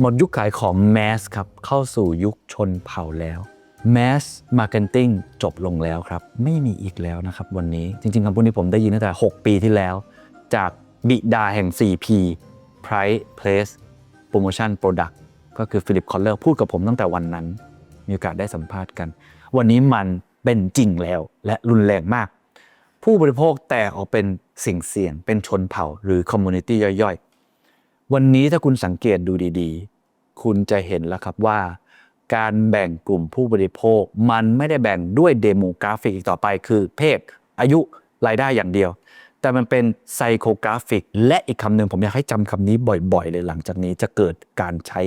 หมดยุคขายของแมสครับเข้าสู่ยุคชนเผ่าแล้วแมสมาร์เก็ตติ้งจบลงแล้วครับ ไม่มีอีกแล้วนะครับวันนี้จริงๆคำพูดนี้ผมได้ยินตั้งแต่ 6 ปีที่แล้ว จากบิดาแห่ง 4P Price Place Promotion Product ก็คือฟิลิปคอลเลอร์พูดกับผมตั้งแต่วันนั้น มีโอกาสได้สัมภาษณ์กัน วันนี้มันเป็นจริงแล้วและรุนแรงมาก ผู้บริโภคแตกออกเป็นสิ่งเสี่ยง เป็นชนเผ่าหรือคอมมูนิตี้ย่อย วันนี้ถ้าคุณสังเกตดูดีๆ คุณจะเห็นแล้วครับว่า การแบ่งกลุ่มผู้บริโภค มันไม่ได้แบ่งด้วยเดโมกราฟิกอีกต่อไป คือเพศอายุรายได้อย่างเดียว แต่มันเป็นไซโคกราฟิก และอีกคำหนึ่งผมอยากให้จำคำนี้บ่อยๆ เลยหลังจากนี้จะเกิดการใช้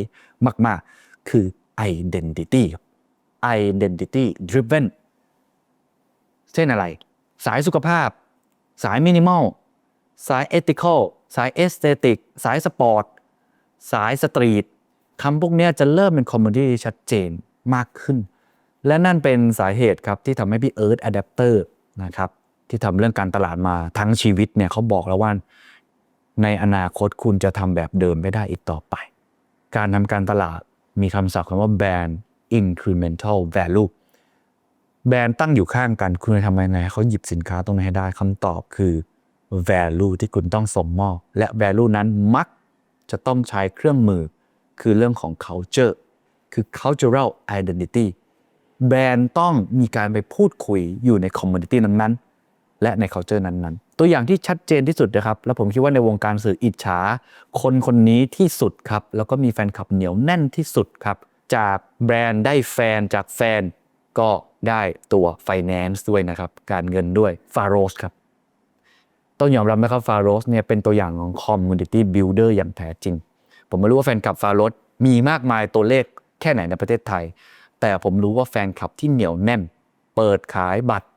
มากๆ คือ identity identity driven เช่นอะไร สายสุขภาพ สายมินิมอลสายเอติคอล สายเอสเตติกสายสปอร์ตสายสตรีทคำพวกนี้จะเริ่มเป็นคอมมูนิตี้ชัดเจนมากขึ้น และนั่นเป็นสาเหตุครับที่ทำให้พี่เอิร์ธอะแดปเตอร์นะครับที่ทำเรื่องการตลาดมาทั้งชีวิตเนี่ยเขาบอกแล้วว่าในอนาคตคุณจะทำแบบเดิมไม่ได้อีกต่อไป การทำการตลาดมีคำศัพท์คำว่า brand incremental value แบรนด์ตั้งอยู่ข้างกัน คุณจะทำยังไงเขาหยิบสินค้าตรงนั้นให้ได้คำตอบคือ value ที่คุณต้องส่งมอบ และ value นั้นมักจะต้องใช้เครื่องมือ คือเรื่องของ culture คือ cultural identity แบรนด์ต้องมีการไปพูดคุยอยู่ใน community นั้นๆ และใน culture นั้นๆ ตัวอย่างที่ชัดเจนที่สุดนะครับ แล้วผมคิดว่าในวงการสื่ออิจฉา คนคนนี้ที่สุดครับ แล้วก็มีแฟนคลับเหนียวแน่นที่สุดครับ จากแบรนด์ได้แฟนจากแฟนก็ได้ตัว finance ด้วยนะครับ การเงินด้วย f a r o s ครับ ต้องยอมรับนะครับฟาโรสเนี่ยเป็นตัวอย่างของ community builder อร์อย่างแท้จริง ผมไม่รู้ว่าแฟนคลับฟาโรสมีมากมายตัวเลขแค่ไหนในประเทศไทย แต่ผมรู้ว่าแฟนคลับที่เหนียวแน่น เปิดขายบัตร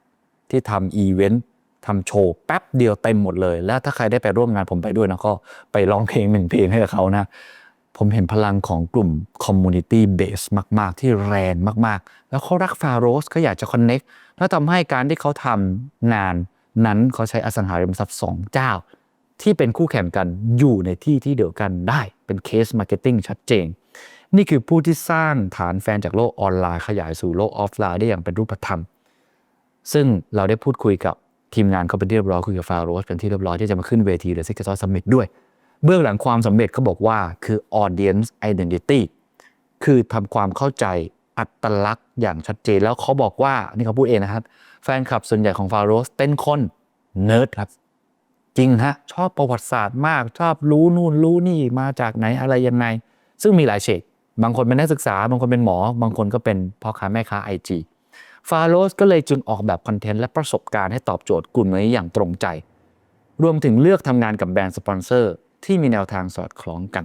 ที่ทำอีเวนต์ทำโชว์แป๊บเดียวเต็มหมดเลย แล้วถ้าใครได้ไปร่วมงานผมไปด้วยนะก็ไปร้องเพลงหนึ่งเพลงให้กับเขานะผมเห็นพลังของกลุ่ม Community Base มาก ๆ ที่แรงมาก ๆ แล้วเขารักฟาโรสเขาอยากจะ Connect แล้วทำให้การที่เขาทำงาน นั้นเขาใช้อสังหาริมทรัพย์สองเจ้า ที่เป็นคู่แข่งกันอยู่ในที่ที่เดียวกันได้เป็นเคสมาร์เก็ตติ้งชัดเจน นี่คือผู้ที่สร้างฐานแฟนจากโลกออนไลน์ขยายสู่โลกออฟไลน์ได้อย่างเป็นรูปธรรม ซึ่งเราได้พูดคุยกับทีมงานเขาเป็นที่เรียบร้อยคุยกับฟาโรสเป็นที่เรียบร้อยที่จะมาขึ้นเวที The Secret Sauce Summit ด้วย เบื้องหลังความสำเร็จเขาบอกว่าคือ audience identity คือทำความเข้าใจ อัตลักษณ์อย่างชัดเจน แล้วเขาบอกว่านี่เขาพูดเองนะครับ แฟนคลับส่วนใหญ่ของฟาโรสเป็นคนเนิร์ดครับ จริงฮะ ชอบประวัติศาสตร์มาก ชอบรู้นู่นรู้นี่มาจากไหนอะไรยังไง ซึ่งมีหลายเฉดบางคนเป็นนักศึกษา บางคนเป็นหมอ บางคนก็เป็นพ่อค้าแม่ค้าไอจีฟาโรสก็เลยจึงออกแบบคอนเทนต์และประสบการณ์ให้ตอบโจทย์กลุ่มนี้อย่างตรงใจ รวมถึงเลือกทำงานกับแบรนด์สปอนเซอร์ที่มีแนวทางสอดคล้องกัน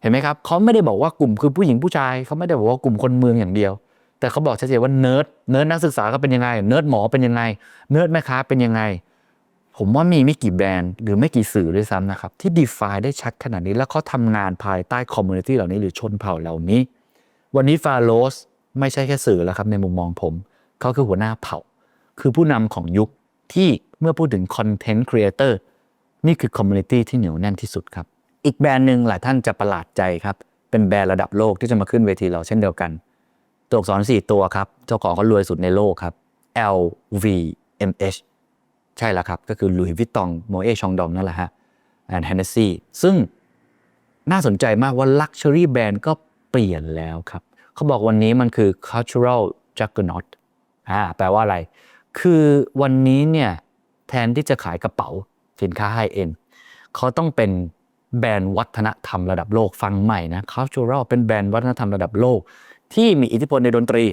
เห็นไหมครับเขาไม่ได้บอกว่ากลุ่มคือผู้หญิงผู้ชายเขาไม่ได้บอกว่ากลุ่มคนเมืองอย่างเดียว แต่เขาบอกชัดเจนว่าเนิร์ดเนิร์ดนักศึกษาก็เป็นยังไงเนิร์ดหมอเป็นยังไงเนิร์ดแม่ค้าเป็นยังไง ผมว่ามีไม่กี่แบรนด์หรือไม่กี่สื่อด้วยซ้ำนะครับที่ define ได้ชัดขนาดนี้แล้วเขาทำงานภายใต้คอมมูนิตี้เหล่านี้หรือชนเผ่าเหล่านี้ วันนี้ฟาโรสไม่ใช่แค่สื่อแล้วครับในมุมมองผมเขาคือหัวหน้าเผ่า คือผู้นำของยุคที่เมื่อพูดถึงคอนเทนต์ครีเอเตอร์นี่คือคอมมูนิตี้ที่เหนียวแน่นที่สุดครับ อีกแบรนด์หนึ่งหลายท่านจะประหลาดใจครับ เป็นแบรนด์ระดับโลกที่จะมาขึ้นเวทีเราเช่นเดียวกัน ตัวอักษร4ตัวครับ เจ้าของเขารวยสุดในโลกครับ LVMH ใช่แล้วครับ ก็คือลุยวิตตองโมเอชองดอมนั่นแหละฮะแอนด์เฮนเนซี่ซึ่งน่าสนใจมากว่า Luxury Brand ก็เปลี่ยนแล้วครับ เขาบอกวันนี้มันคือ cultural juggernaut อ่าแปลว่าอะไร คือวันนี้เนี่ยแทนที่จะขายกระเป๋าสินค้าไฮเอ็นเขาต้องเป็น แบรนด์วัฒนธรรมระดับโลกฟังใหม่นะ cultural เป็นแบรนด์วัฒนธรรมระดับโลก ที่มีอิทธิพลในดนตรี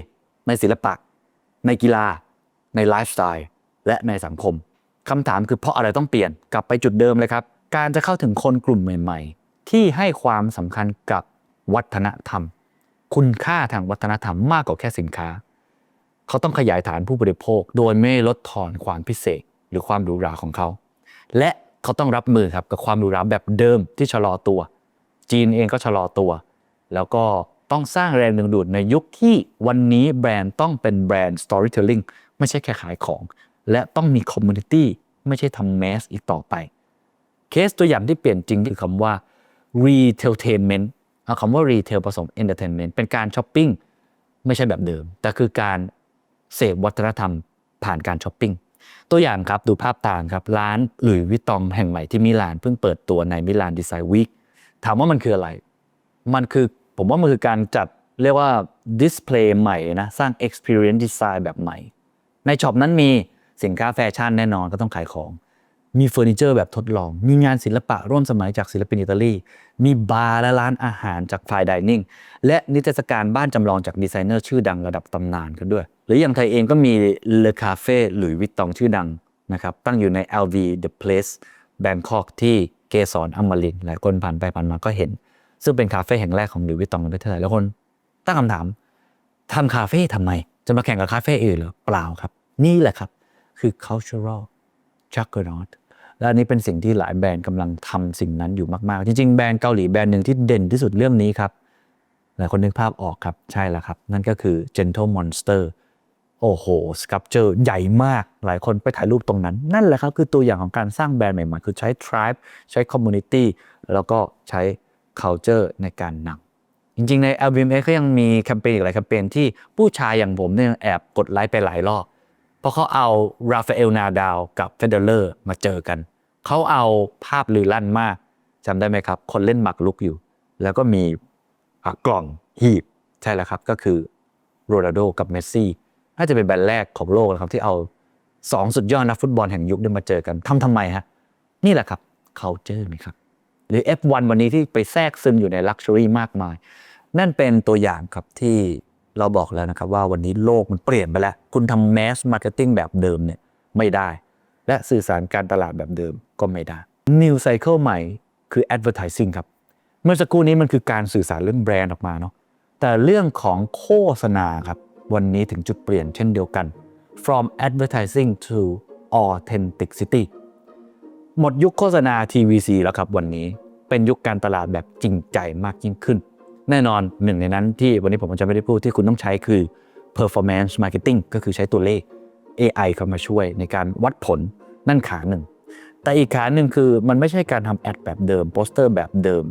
ในศิลปะ ในกีฬา ในไลฟ์สไตล์และในสังคมคำถามคือเพราะอะไรต้องเปลี่ยนกลับไปจุดเดิมเลยครับ การจะเข้าถึงคนกลุ่มใหม่ ๆ ที่ให้ความสำคัญกับวัฒนธรรม คุณค่าทางวัฒนธรรมมากกว่าแค่สินค้า เขาต้องขยายฐานผู้บริโภค โดยไม่ลดทอนความพิเศษ หรือความหรูหราของเขา และ เขาต้องรับมือครับกับความหรูหราแบบเดิมที่ชะลอตัว จีนเองก็ชะลอตัว แล้วก็ต้องสร้างแรงดึงดูดในยุคที่วันนี้แบรนด์ต้องเป็นแบรนด์ storytelling ไม่ใช่แค่ขายของ และต้องมี community ไม่ใช่ทำแมสอีกต่อไป เคสตัวอย่างที่เปลี่ยนจริงคือคำว่า retailtainment เอาคำว่ารีเทลผสมเอนเตอร์เทนเมนต์เป็นการช้อปปิ้งไม่ใช่แบบเดิม แต่คือการเสพวัฒนธรรมผ่านการช้อปปิ้ง ตัวอย่างครับดูภาพตามครับร้านหลุยวิตตองแห่งใหม่ที่มิลานเพิ่งเปิดตัวในมิลานดีไซน์วีคถามว่ามันคืออะไร มันคือผมว่ามันคือการจัดเรียกว่าดิสเพลย์ใหม่นะสร้าง Experience Design แบบใหม่ ในช็อปนั้นมีสินค้าแฟชั่นแน่นอนก็ต้องขายของ มีเฟอร์นิเจอร์แบบทดลอง มีงานศิลปะร่วมสมัยจากศิลปินอิตาลี มีบาร์และร้านอาหารจากฟายดิเนิ่งและนิทรรศการบ้านจำลองจากดีไซเนอร์ชื่อดังระดับตำนานกันด้วย หรืออย่างไทยเองก็มีเลคาเฟ่หลุยวิตตองชื่อดังนะครับตั้งอยู่ใน LV The Place Bangkok ที่เกสรอมรินหลายคนผ่านไปผ่านมาก็เห็น ซึ่งเป็นคาเฟ่แห่งแรกของหลุยวิตตองในประเทศไทยแล้วคนตั้งคำถามทำคาเฟ่ทำไม จะมาแข่งกับคาเฟ่อื่นหรอเปล่าครับ นี่แหละครับคือ cultural juggernaut และนนี้เป็นสิ่งที่หลายแบรนด์กำลังทำสิ่งนั้นอยู่มาก ๆ จริง ๆ แบรนด์เกาหลีแบรนด์หนึ่งที่เด่นที่สุดเรื่องนี้ครับหลายคนนึกภาพออกครับ ใช่แล้วครับ นั่นก็คือ Gentle Monster โอ้โหสครับเจอ์ใหญ่มากหลายคนไปถ่ายรูปตรงนั้น นั่นแหละครับ คือตัวอย่างของการสร้างแบรนด์ใหม่ๆ คือใช้ tribe ใช้ community แล้วก็ใช้ culture ในการนำจริงๆ ใน LVMH ก็ยังมีแคมเปญอีกหลายแคมเปญที่ผู้ชายอย่างผมเนี่ยแอบกดไลค์ไปหลายรอบ เพราะเขาเอาราฟาเอลนาดาวกับเฟเดเลอร์มาเจอกัน เขาเอาภาพลือลั่นมากจำได้ไหมครับ คนเล่นหมากรุกอยู่ แล้วก็มีกล่องหีบใช่แล้วครับก็คือโรนัลโดกับเมสซี่ น่าจะเป็นแบรนด์แรกของโลกนะครับที่เอาสองสุดยอดนักฟุตบอลแห่งยุคได้มาเจอกันทำทำไมฮะนี่แหละครับ culture นี่ครับหรือ F1 วันนี้ที่ไปแทรกซึมอยู่ในลักชัวรี่มากมาย นั่นเป็นตัวอย่างครับที่เราบอกแล้วนะครับว่าวันนี้โลกมันเปลี่ยนไปแล้ว คุณทำแมสมาร์เก็ตติ้งแบบเดิมเนี่ยไม่ได้ และสื่อสารการตลาดแบบเดิมก็ไม่ได้ New Cycle ใหม่คือ Advertising ครับ เมื่อสักครู่นี้มันคือการสื่อสารเรื่องแบรนด์ออกมาเนาะแต่เรื่องของโฆษณาครับ วันนี้ถึงจุดเปลี่ยนเช่นเดียวกัน from advertising to authenticity หมดยุคโฆษณา TVC แล้วครับวันนี้เป็นยุคการตลาดแบบจริงใจมากยิ่งขึ้น แน่นอนหนึ่งในนั้นที่วันนี้ผมจะไม่ได้พูดที่คุณต้องใช้คือ performance marketing ก็คือใช้ตัวเลข AI เข้ามาช่วยในการวัดผลนั่นขาหนึ่ง แต่อีกขาหนึ่งคือมันไม่ใช่การทำแอดแบบเดิมโปสเตอร์แบบเดิม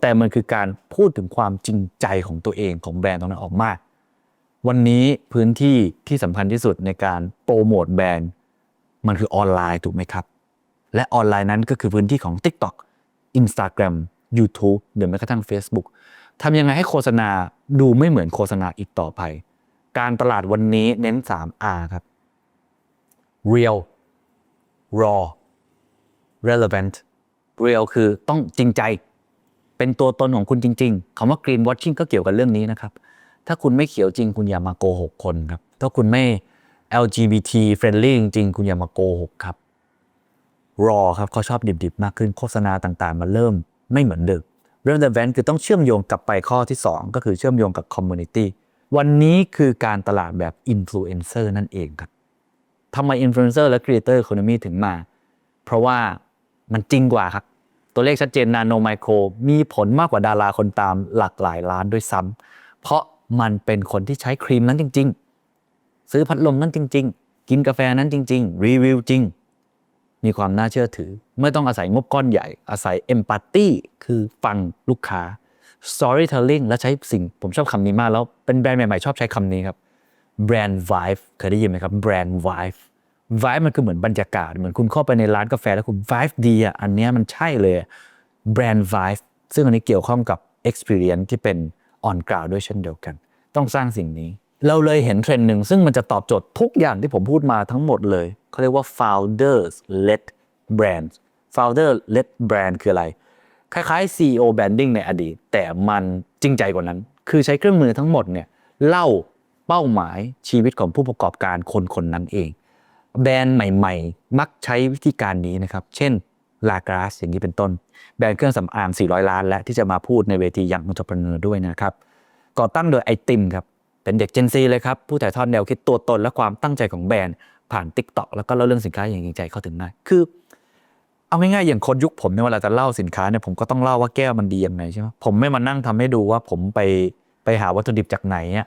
แต่มันคือการพูดถึงความจริงใจของตัวเองของแบรนด์ตรงนั้นออกมา วันนี้พื้นที่ที่สำคัญที่สุดในการโปรโมทแบรนด์มันคือออนไลน์ถูกไหมครับ และออนไลน์นั้นก็คือพื้นที่ของ TikTok Instagram YouTube หรือแม้กระทั่ง Facebook ทำยังไงให้โฆษณาดูไม่เหมือนโฆษณาอีกต่อไป การตลาดวันนี้เน้น 3R ครับ real raw relevant real คือต้องจริงใจ เป็นตัวตนของคุณจริง ๆคำว่า green watching ก็เกี่ยวกับเรื่องนี้นะครับ ถ้าคุณไม่เขียวจริงคุณอย่ามาโกหกคนครับ ถ้าคุณไม่ LGBT friendly จริงๆคุณอย่ามาโกหกครับ รอครับเขาชอบดิบๆ มากขึ้นโฆษณาต่างๆ มันเริ่มไม่เหมือนเดิม relevant คือต้องเชื่อมโยงกลับไปข้อที่ 2 ก็คือเชื่อมโยงกับ community วันนี้คือการตลาดแบบ influencer นั่นเองครับทำไม influencer และ creator economy ถึงมา เพราะว่ามันจริงกว่าครับ ตัวเลขชัดเจน nano micro มีผลมากกว่าดาราคนตามหลากหลายล้านด้วยซ้ำเพราะ มันเป็นคนที่ใช้ครีมนั้นจริง ๆ ซื้อพัดลมนั้นจริง ๆ กินกาแฟนั้นจริง ๆ รีวิวจริง มีความน่าเชื่อถือ ไม่ต้องอาศัยงบก้อนใหญ่ อาศัย empathy คือฟังลูกค้า storytelling และใช้สิ่งผมชอบคำนี้มาก แล้วเป็นแบรนด์ใหม่ๆ ชอบใช้คำนี้ครับ brand vibe เคยได้ยินไหมครับ brand vibe vibe มันคือเหมือนบรรยากาศ เหมือนคุณเข้าไปในร้านกาแฟแล้วคุณ vibe ดีอะอันนี้มันใช่เลย brand vibe ซึ่งอันนี้เกี่ยวข้องกับ experience ที่เป็น on ground ด้วยเช่นเดียวกัน ต้องสร้างสิ่งนี้ เราเลยเห็นเทรนด์หนึ่งซึ่งมันจะตอบโจทย์ทุกอย่างที่ผมพูดมาทั้งหมดเลยเขาเรียกว่า founders led brand founder led brand คืออะไร คล้ายๆ CEO branding ในอดีต แต่มันจริงใจกว่านั้น คือใช้เครื่องมือทั้งหมดเนี่ยเล่าเป้าหมายชีวิตของผู้ประกอบการคนคนนั้นเอง แบรนด์ใหม่ ๆ มักใช้วิธีการนี้นะครับ เช่น ลากราสอย่างนี้เป็นต้น แบรนด์เครื่องสำอาง 400 ล้าน และที่จะมาพูดในเวทียัง entrepreneur ด้วยนะครับ ก่อตั้งโดยไอติมครับ เป็นเด็ก Gen Z เลยครับ ผู้ถ่ายทอดแนวคิดตัวตนและความตั้งใจของแบรนด์ผ่าน TikTok แล้วก็เล่าเรื่องสินค้าอย่างจริงใจเข้าถึงง่ายคือ เอาง่ายๆอย่างคนยุคผมเนี่ยเวลาจะเล่าสินค้าเนี่ยผมก็ต้องเล่าว่าแก้วมันดียังไงใช่ไหมผมไม่มานั่งทำให้ดูว่าผมไปไปหาวัตถุดิบจากไหนอะ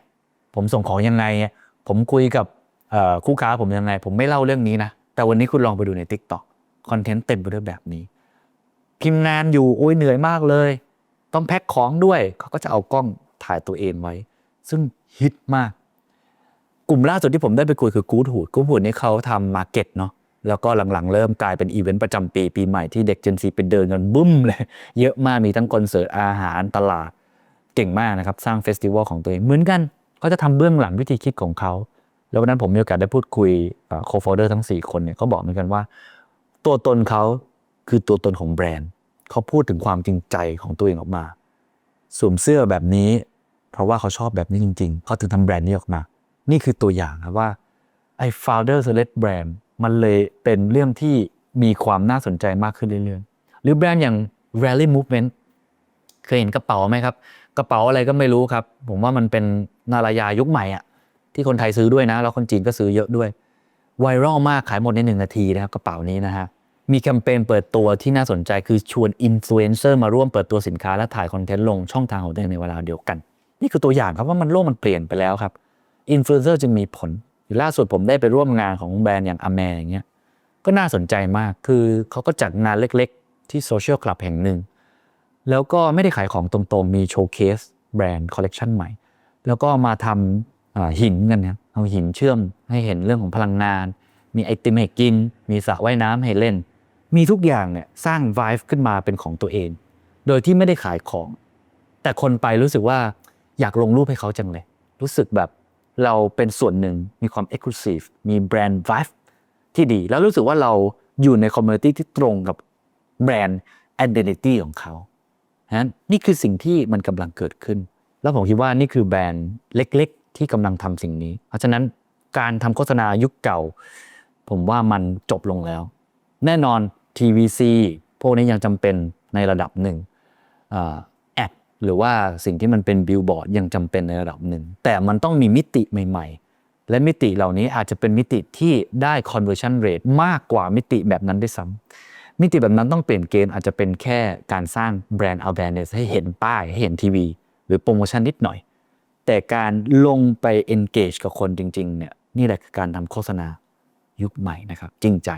ผมส่งของยังไงอะผมคุยกับคู่ค้าผมยังไง ผมไม่เล่าเรื่องนี้นะแต่วันนี้คุณลองไปดูใน TikTok คอนเทนต์เต็มไปด้วยแบบนี้ พิมพ์งานอยู่โอ้ยเหนื่อยมากเลย ต้องแพ็คของด้วยเขาก็จะเอากล้องถ่ายตัวเองไว้ ซึ่งฮิตมาก กลุ่มล่าสุดที่ผมได้ไปคุยคือกู๊ดหูดกู๊ดหูดนี่เขาทำมาร์เก็ตเนาะแล้วก็หลังๆ เริ่มกลายเป็นอีเวนต์ประจำปี ปีใหม่ที่เด็กเจนซีไปเดินกันบึ้มเลย เยอะมากมีทั้งคอนเสิร์ตอาหารตลาดเก่งมากนะครับ สร้างเฟสติวัลของตัวเองเหมือนกันเขาจะทำเบื้องหลังวิธีคิดของเขา แล้ววันนั้นผมมีโอกาสได้พูดคุยโคฟอร์เดอร์ทั้ง 4 คนเนี่ยเขาบอกเหมือนกันว่า ตัวตนเขาคือตัวตนของแบรนด์ เขาพูดถึงความจริงใจของตัวเองออกมา สวมเสื้อแบบนี้ เพราะว่าเขาชอบแบบนี้จริง ๆ เขาถึงทำแบรนด์นี้ออกมา นี่คือตัวอย่างครับว่าไอ้ founder select brand มันเลยเป็นเรื่องที่มีความน่าสนใจมากขึ้นเรื่อยๆ หรือแบรนด์อย่าง rally movement เคยเห็นกระเป๋าไหมครับ กระเป๋าอะไรก็ไม่รู้ครับ ผมว่ามันเป็นนารายายุคใหม่อะที่คนไทยซื้อด้วยนะ แล้วคนจีนก็ซื้อเยอะด้วย ไวรัลมากขายหมดในหนึ่งนาทีนะครับกระเป๋านี้นะฮะมีแคมเปญเปิดตัวที่น่าสนใจคือชวนอินฟลูเอนเซอร์มาร่วมเปิดตัวสินค้าและถ่ายคอนเทนต์ลงช่องทางของตัวเองในเวลาเดียวกัน นี่คือตัวอย่างครับว่ามันโลกมันเปลี่ยนไปแล้วครับอินฟลูเอนเซอร์จึงมีผลล่าสุดผมได้ไปร่วมงานของแบรนด์อย่างอแมร์อย่างเงี้ยก็น่าสนใจมากคือเขาก็จัดงานเล็กๆ ที่โซเชียลคลับแห่งหนึ่ง แล้วก็ไม่ได้ขายของตรงๆ มีโชว์เคสแบรนด์คอลเลกชันใหม่ แล้วก็มาทำหินกันเนี่ย เอาหินเชื่อมให้เห็นเรื่องของพลังงาน มีไอติมให้กิน มีสระว่ายน้ำให้เล่น มีทุกอย่างเนี่ยสร้าง vibe ขึ้นมาเป็นของตัวเอง โดยที่ไม่ได้ขายของ แต่คนไปรู้สึกว่าอยากลงรูปให้เขาจังเลย รู้สึกแบบเราเป็นส่วนหนึ่งมีความ exclusive มีแบรนด์ vibe ที่ดี แล้วรู้สึกว่าเราอยู่ใน community ที่ตรงกับแบรนด์ identity ของเขานั้นนี่คือสิ่งที่มันกำลังเกิดขึ้น แล้วผมคิดว่านี่คือแบรนด์เล็ก ที่กำลังทำสิ่งนี้ เพราะฉะนั้นการทำโฆษณายุคเก่า ผมว่ามันจบลงแล้ว แน่นอน TVC พวกนี้ยังจำเป็นในระดับหนึ่งแอดหรือว่าสิ่งที่มันเป็นบิลบอร์ดยังจำเป็นในระดับหนึ่ง แต่มันต้องมีมิติใหม่ ๆ และมิติเหล่านี้อาจจะเป็นมิติที่ได้ conversion rate มากกว่ามิติแบบนั้นด้วยซ้ำมิติแบบนั้นต้องเปลี่ยนเกณฑ์อาจจะเป็นแค่การสร้างแบรนด์ awareness ให้เห็นป้ายให้เห็นทีวี หรือโปรโมชั่นนิดหน่อย แต่การลงไป engage กับคนจริง ๆ เนี่ยนี่แหละคือการทำโฆษณายุคใหม่นะครับ จริงใจ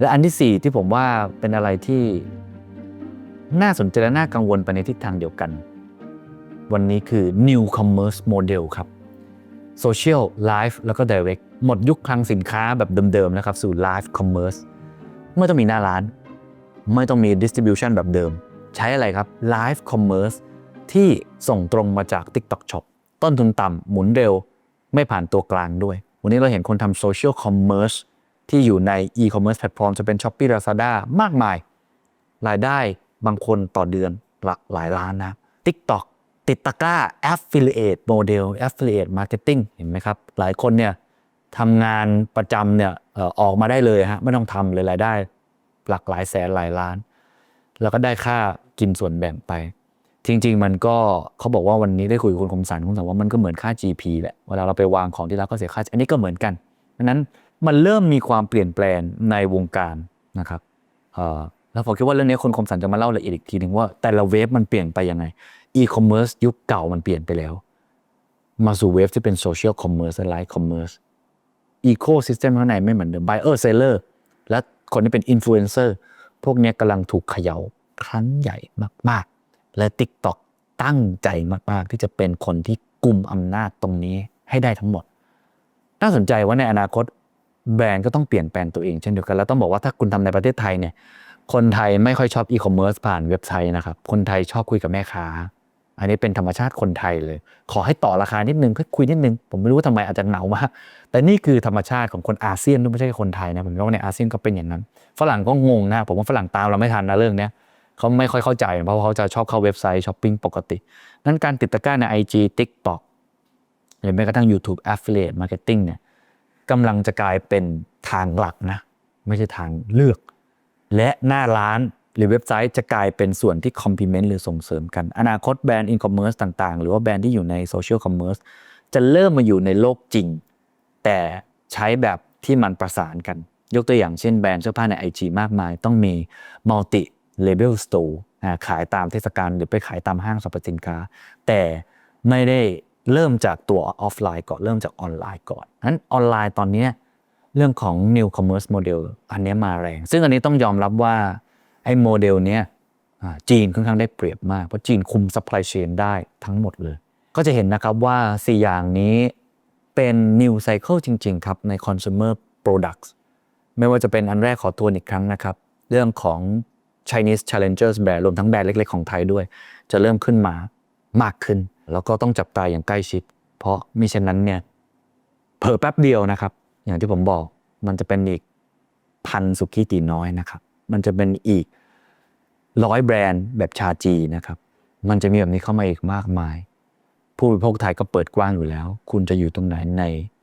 และอันที่ 4 ที่ผมว่าเป็นอะไรที่น่าสนใจและน่ากังวลไปในทิศทางเดียวกัน วันนี้คือ new commerce model ครับ social live แล้วก็ direct หมดยุคคลังสินค้าแบบเดิมๆนะครับ สู่ live commerce ไม่ต้องมีหน้าร้าน ไม่ต้องมี distribution แบบเดิม ใช้อะไรครับ live commerce ที่ส่งตรงมาจาก TikTok Shop ต้นทุนต่ำหมุนเร็วไม่ผ่านตัวกลางด้วย วันนี้เราเห็นคนทำ social commerce ที่อยู่ใน e-commerce platform จะเป็น Shopee Lazada มากมาย รายได้บางคนต่อเดือนหลักหลายล้านนะ TikTok ติดตะกร้า affiliate model affiliate marketing เห็นไหมครับ หลายคนเนี่ยทำงานประจำเนี่ยออกมาได้เลยฮะไม่ต้องทำเลยรายได้ หลักหลายแสนหลายล้าน แล้วก็ได้ค่ากินส่วนแบ่งไป จริง ๆ มันก็เขาบอกว่าวันนี้ได้คุยกับคุณคมสันคุณคมสันว่ามันก็เหมือนค่า GP แหละเวลาเราไปวางของที่ร้านก็เสียค่า อันนี้ก็เหมือนกันดังนั้นมันเริ่มมีความเปลี่ยนแปลงในวงการนะครับเอ่อแล้วผมคิดว่าเรื่องนี้คนคมสันจะมาเล่าละเอียดอีกทีหนึ่งว่าแต่ละเวฟมันเปลี่ยนไปยังไงอีคอมเมิร์ซยุคเก่ามันเปลี่ยนไปแล้ว มาสู่เวฟที่เป็นโซเชียลคอมเมิร์ซและไลฟ์คอมเมิร์ซอีโคซิสเต็มข้างในไม่เหมือนเดิม buyer seller และคนที่เป็นอินฟลูเอนเซอร์พวกนี้กำลังถูกเขย่าครั้งใหญ่มาก และ TikTok ตั้งใจมาก ๆ ที่จะเป็นคนที่กลุ่มอำนาจตรงนี้ให้ได้ทั้งหมด น่าสนใจว่าในอนาคตแบรนด์ก็ต้องเปลี่ยนแปลงตัวเองเช่นเดียวกัน แล้วต้องบอกว่าถ้าคุณทำในประเทศไทยเนี่ย คนไทยไม่ค่อยชอบอีคอมเมิร์ซผ่านเว็บไซต์นะครับ คนไทยชอบคุยกับแม่ค้า อันนี้เป็นธรรมชาติคนไทยเลย ขอให้ต่อราคานิดนึงก็คุยนิดนึง ผมไม่รู้ว่าทำไมอาจจะเหงามากแต่นี่คือธรรมชาติของคนอาเซียนไม่ใช่คนไทยนะ ผมว่าในอาเซียนก็เป็นอย่างนั้น ฝรั่งก็งงนะ ผมว่าฝรั่งตามเราไม่ทันนะเรื่องเนี้ย เขาไม่ค่อยเข้าใจ เพราะเขาจะชอบเข้าเว็บไซต์ช้อปปิ้งปกตินั้นการติดตะกร้าใน IG TikTok หรือแม้กระทั่ง YouTube Affiliate Marketing เนี่ยกำลังจะกลายเป็นทางหลักนะไม่ใช่ทางเลือก และหน้าร้านหรือเว็บไซต์จะกลายเป็นส่วนที่ complement หรือส่งเสริมกัน อนาคตแบรนด์ e-commerce ต่างๆ หรือว่าแบรนด์ที่อยู่ใน social commerce จะเริ่มมาอยู่ในโลกจริง แต่ใช้แบบที่มันประสานกัน ยกตัวอย่างเช่นแบรนด์เสื้อผ้าใน IG มากมาย ต้องมี multi label store ขายตามเทศกาลหรือไปขายตามห้างสรรพสินค้า แต่ไม่ได้เริ่มจากตัวออฟไลน์ก่อนเริ่มจากออนไลน์ก่อนนั้นออนไลน์ตอนนี้เรื่องของ new commerce model อันเนี้ยมาแรง ซึ่งอันนี้ต้องยอมรับว่าไอ้โมเดลเนี้ยจีนค่อนข้างได้เปรียบมาก เพราะจีนคุม supply chain ได้ทั้งหมดเลย ก็จะเห็นนะครับว่า 4 อย่างนี้เป็น new cycle จริง ๆ ครับ ใน consumer products ไม่ว่าจะเป็นอันแรกขอทวนอีกครั้งนะครับ เรื่องของ Chinese challengers แบรนด์รวมทั้งแบรนด์เล็ก ๆ ของไทยด้วย จะเริ่มขึ้นมามากขึ้น แล้วก็ต้องจับตาอย่างใกล้ชิด เพราะมิฉะนั้นเนี่ยเผลอแป๊บเดียวนะครับ อย่างที่ผมบอกมันจะเป็นอีกพันสุกี้ตีน้อยนะครับ มันจะเป็นอีกร้อยแบรนด์แบบชาจีนะครับ มันจะมีแบบนี้เข้ามาอีกมากมาย ผู้บริโภคไทยก็เปิดกว้างอยู่แล้ว คุณจะอยู่ตรงไหนใน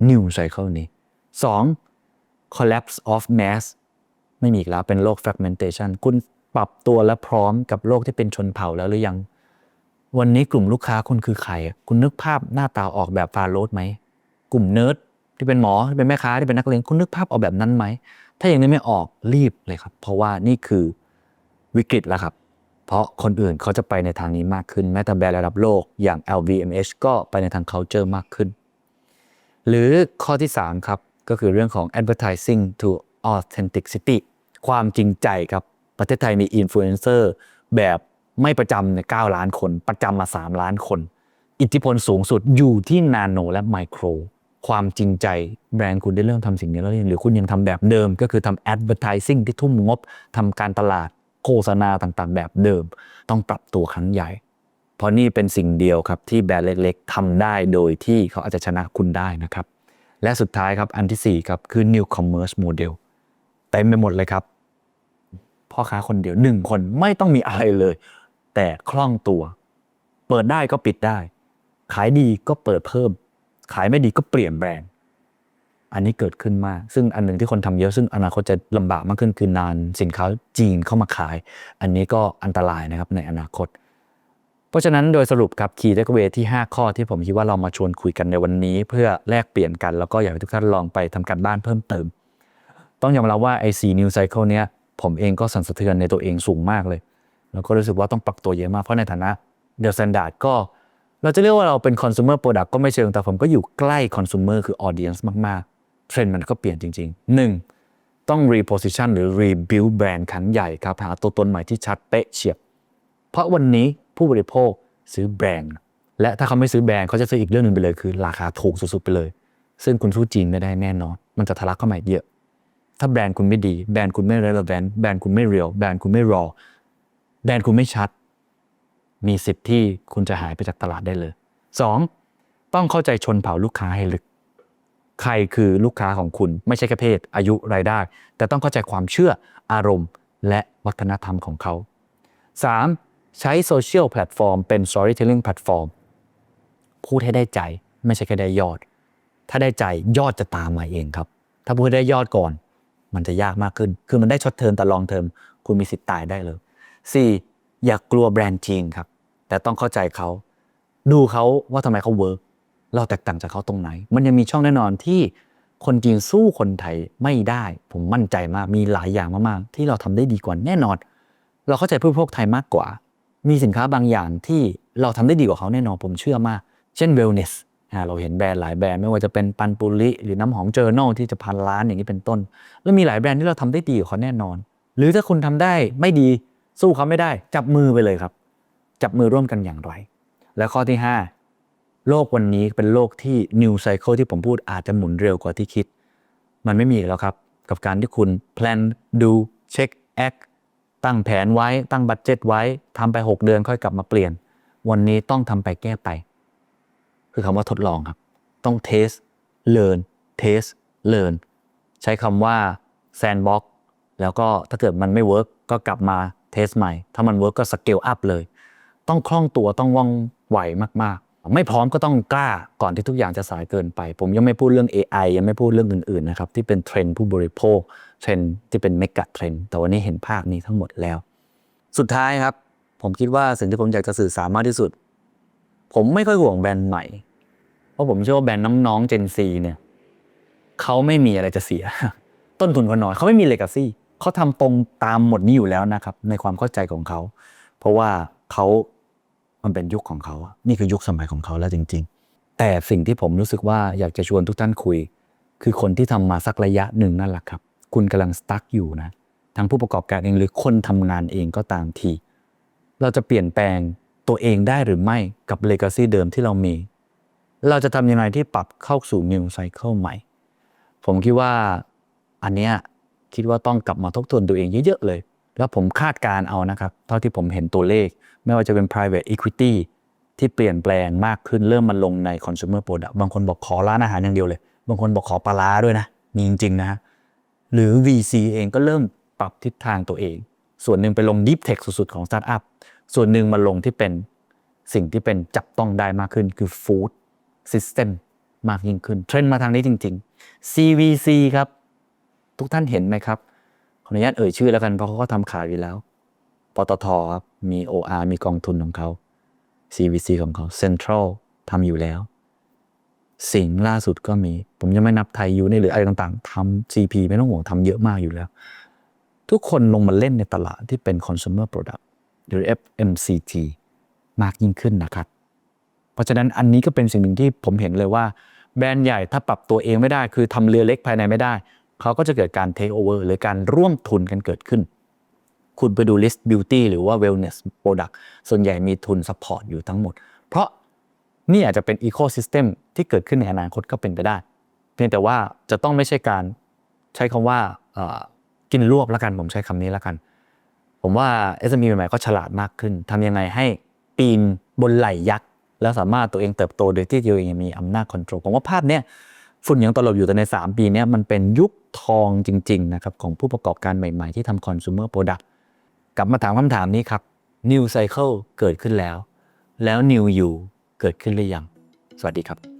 New Cycle นี้ 2. collapse of mass ไม่มีอีกแล้วเป็นโลก fragmentation คุณ ปรับตัวและพร้อมกับโลกที่เป็นชนเผ่าแล้วหรือยัง วันนี้กลุ่มลูกค้าคุณคือใคร คุณนึกภาพหน้าตาออกแบบฟาโรสไหม กลุ่มเนิร์ดที่เป็นหมอที่เป็นแม่ค้าที่เป็นนักเรียนคุณนึกภาพออกแบบนั้นไหม ถ้าอย่างนี้ไม่ออกรีบเลยครับ เพราะว่านี่คือวิกฤตแล้วครับ เพราะคนอื่นเขาจะไปในทางนี้มากขึ้น แม้แต่แบรนด์ระดับโลกอย่าง LVMH ก็ไปในทาง culture มากขึ้น หรือข้อที่ 3 ครับ ก็คือเรื่องของ advertising to authenticity ความจริงใจครับ ประเทศไทยมีอินฟลูเอนเซอร์แบบไม่ประจำในย9ล้านคน ประจำมา 3 ล้านคน อิทธิพลสูงสุดอยู่ที่นาโนและไมโคร ความจริงใจแบรนด์คุณได้เริ่มทำสิ่งนี้แล้วหรือคุณยังทำแบบเดิม ก็คือทำ advertising ที่ทุ่มงบทำการตลาดโฆษณาต่างๆ แบบเดิม ต้องปรับตัวครั้งใหญ่ เพราะนี่เป็นสิ่งเดียวครับที่แบรนด์เล็กๆทำได้โดยที่เขาอาจจะชนะคุณได้นะครับและสุดท้ายครับอันที่4ครับคือ new commerce model เต็มไปหมดเลยครับ พ่อค้าคนเดียวหนึ่งคนไม่ต้องมีอะไรเลย แต่คล่องตัว เปิดได้ก็ปิดได้ ขายดีก็เปิดเพิ่ม ขายไม่ดีก็เปลี่ยนแบรนด์อันนี้เกิดขึ้นมาก ซึ่งอันหนึ่งที่คนทำเยอะ ซึ่งอนาคตจะลำบากมากขึ้นคือนานสินค้าจีนเข้ามาขาย อันนี้ก็อันตรายนะครับในอนาคต เพราะฉะนั้นโดยสรุปครับ Key Takeaway ที่ 5 ข้อที่ผมคิดว่าเรามาชวนคุยกันในวันนี้ เพื่อแลกเปลี่ยนกันแล้วก็อยากให้ทุกท่านลองไปทำการบ้านเพิ่มเติม ต้องยอมรับว่าไอ้สี New Cycle เนี้ย ผมเองก็สั่นสะเทือนในตัวเองสูงมากเลย แล้วก็รู้สึกว่าต้องปรับตัวเยอะมาก เพราะในฐานะเด e s แ a นด r d ก็ เราจะเรียกว่าเราเป็น consumer product ก็ไม่เชิง แต่ผมก็อยู่ใกล้ consumer คือ audience มาก ๆ เทรนด์มันก็เปลี่ยนจริง ๆ 1. ต้อง reposition หรือ rebuild แบรนด์ครั้งใหญ่ครับหาตัวตนใหม่ที่ชัดเป๊ะเฉียบ เพราะวันนี้ผู้บริโภคซื้อแบรนด์ และถ้าเขาไม่ซื้อแบรนด์เขาจะซื้ออีกเรื่องหนึ่งไปเลยคือ ราคาถูกสุดๆไปเลย ซึ่งคุณสู้จีนไม่ได้แน่นอน มันจะทะลักเข้ามาเยอะ ถ้าแบรนด์คุณไม่ดี แบรนด์คุณไม่ relevant แบรนด์คุณไม่ real แบรนด์คุณไม่ raw แบรนด์คุณไม่ชัด มีสิทธิ์ที่คุณจะหายไปจากตลาดได้เลย 2. ต้องเข้าใจชนเผ่าลูกค้าให้ลึก ใครคือลูกค้าของคุณไม่ใช่แค่เพศ อายุรายได้ แต่ต้องเข้าใจความเชื่ออารมณ์ และวัฒนธรรมของเขา 3. ใช้โซเชียลแพลตฟอร์มเป็น storytelling แพลตฟอร์มพูดให้ได้ใจไม่ใช่แค่ได้ยอด ถ้าได้ใจยอดจะตามมาเองครับ ถ้าพูดได้ยอดก่อน มันจะยากมากขึ้น คือมันได้ช็อตเทอมแต่ลองเทอมคุณมีสิทธิ์ตายได้เลย 4. อย่ากกลัวแบรนด์จีนครับ แต่ต้องเข้าใจเขาดูเขาว่าทำไมเขาเวิร์กเราแตกต่างจากเขาตรงไหน มันยังมีช่องแน่นอนที่คนจีนสู้คนไทยไม่ได้ ผมมั่นใจมากมีหลายอย่างมากๆ ที่เราทำได้ดีกว่าแน่นอน เราเข้าใจผู้บริโภคไทยมากกว่า มีสินค้าบางอย่างที่เราทำได้ดีกว่าเขาแน่นอนผมเชื่อมาก เช่น wellness อ่าเเราเห็นแบรนด์หลายแบรนด์ไม่ว่าจะเป็นปันปุริหรือน้ำหอมเจอร์นลที่จะพันล้านอย่างนี้เป็นต้น แล้วมีหลายแบรนด์ที่เราทำได้ดีกว่าเขาแน่นอน หรือถ้าคุณทำได้ไม่ดีสู้เขาไม่ได้ จับมือไปเลยครับ จับมือร่วมกันอย่างไร และข้อที่ 5 โลกวันนี้เป็นโลกที่ new cycle ที่ผมพูดอาจจะหมุนเร็วกว่าที่คิด มันไม่มีแล้วครับ กับการที่คุณ plan do check act ตั้งแผนไว้ตั้งบัตเจ็ตไว้ทำไป 6 เดือนค่อยกลับมาเปลี่ยน วันนี้ต้องทำไปแก้ไป คือคำว่าทดลองครับ ต้อง test learn test learn ใช้คำว่า sandbox แล้วก็ถ้าเกิดมันไม่เวิร์กก็กลับมาเทสใหม่ ถ้ามันเวิร์กก็สเกลอัพเลย ต้องคล่องตัวต้องว่องไวมากๆ ไม่พร้อมก็ต้องกล้าก่อนที่ทุกอย่างจะสายเกินไป ผมยังไม่พูดเรื่อง AI ยังไม่พูดเรื่องอื่นๆนะครับที่เป็นเทรนด์ผู้บริโภคเทรนด์ที่เป็นเมกะเทรนด์แต่วันนี้เห็นภาพนี้ทั้งหมดแล้ว สุดท้ายครับ ผมคิดว่าสิ่งที่ผมอยากจะสื่อสารมากที่สุด ผมไม่ค่อยห่วงแบรนด์ใหม่ เพราะผมเชื่อว่าแบรนด์น้องๆ Gen Z เนี่ยเขาไม่มีอะไรจะเสีย ต้นทุนเขาน้อยเขาไม่มีเลกาซี่เขาทำตรงตามหมดนี้อยู่แล้วนะครับ ในความเข้าใจของเขา เพราะว่าเขามันเป็นยุคของเขานี่คือยุคสมัยของเขาแล้วจริง ๆ แต่สิ่งที่ผมรู้สึกว่าอยากจะชวนทุกท่านคุย คือคนที่ทำมาสักระยะหนึ่งนั่นแหละครับ คุณกำลังสตั๊กอยู่นะทั้งผู้ประกอบการเองหรือคนทำงานเองก็ตามที เราจะเปลี่ยนแปลงตัวเองได้หรือไม่กับ Legacy เดิมที่เรามี เราจะทำยังไงที่ปรับเข้าสู่ New Cycle ใหม่ ผมคิดว่าอันเนี้ยคิดว่าต้องกลับมาทบทวนตัวเองเยอะๆเลย แล้วผมคาดการณ์เอานะครับ เท่าที่ผมเห็นตัวเลข ไม่ว่าจะเป็น private equity ที่เปลี่ยนแปลงมากขึ้นเริ่มมาลงใน consumer product บางคนบอกขอร้านอาหารอย่างเดียวเลย บางคนบอกขอปลาร้าด้วยนะมีจริงๆนะฮะหรือ VC เองก็เริ่มปรับทิศทางตัวเอง ส่วนหนึ่งไปลง Deep Tech สุดๆของ Startup ส่วนหนึ่งมาลงที่เป็นสิ่งที่เป็นจับต้องได้มากขึ้นคือ Food System มากยิ่งขึ้น เทรนด์มาทางนี้จริง ๆ CVC ครับ ทุกท่านเห็นไหมครับ ขออนุญาตเอ่ยชื่อแล้วกัน เพราะเขาก็ทำขายอยู่แล้ว ปตทครับ มี OR มีกองทุนของเขา CVC ของเขา Central ทำอยู่แล้ว สิงล่าสุดก็มี ผมยังไม่นับไทยยูนี่หรืออะไรต่างๆทำ CP ไม่ต้องห่วงทำเยอะมากอยู่แล้ว ทุกคนลงมาเล่นในตลาดที่เป็น consumer product หรือ FMCG มากยิ่งขึ้นนะครับ เพราะฉะนั้นอันนี้ก็เป็นสิ่งหนึ่งที่ผมเห็นเลยว่า แบรนด์ใหญ่ถ้าปรับตัวเองไม่ได้ คือทำเรือเล็กภายในไม่ได้ เขาก็จะเกิดการ take over หรือการร่วมทุนกันเกิดขึ้น คุณไปดู list beauty หรือว่า wellness product ส่วนใหญ่มีทุน support อยู่ทั้งหมด เพราะนี่อาจจะเป็น ecosystem ที่เกิดขึ้นในอนาคตก็เป็นไปได้ เพียงแต่ว่าจะต้องไม่ใช่การใช้คำว่ากินรวบแล้วกันผมใช้คำนี้แล้วกัน ผมว่า SME ใหม่ๆก็ฉลาดมากขึ้นทำยังไงให้ปีนบนไหล่ยักษ์ แล้วสามารถตัวเองเติบโตโดยที่ตัวเองมีอำนาจคอนโทรลผมว่าภาพเนี้ยฝุ่นยังตลบอยู่แต่ใน 3 ปีนี้มันเป็นยุคทองจริงๆนะครับของผู้ประกอบการใหม่ๆ ที่ทำคอน sumer product กลับมาถามคำถามนี้ครับ new cycle เกิดขึ้นแล้ว แล้ว new you เกิดขึ้นหรือยัง สวัสดีครับ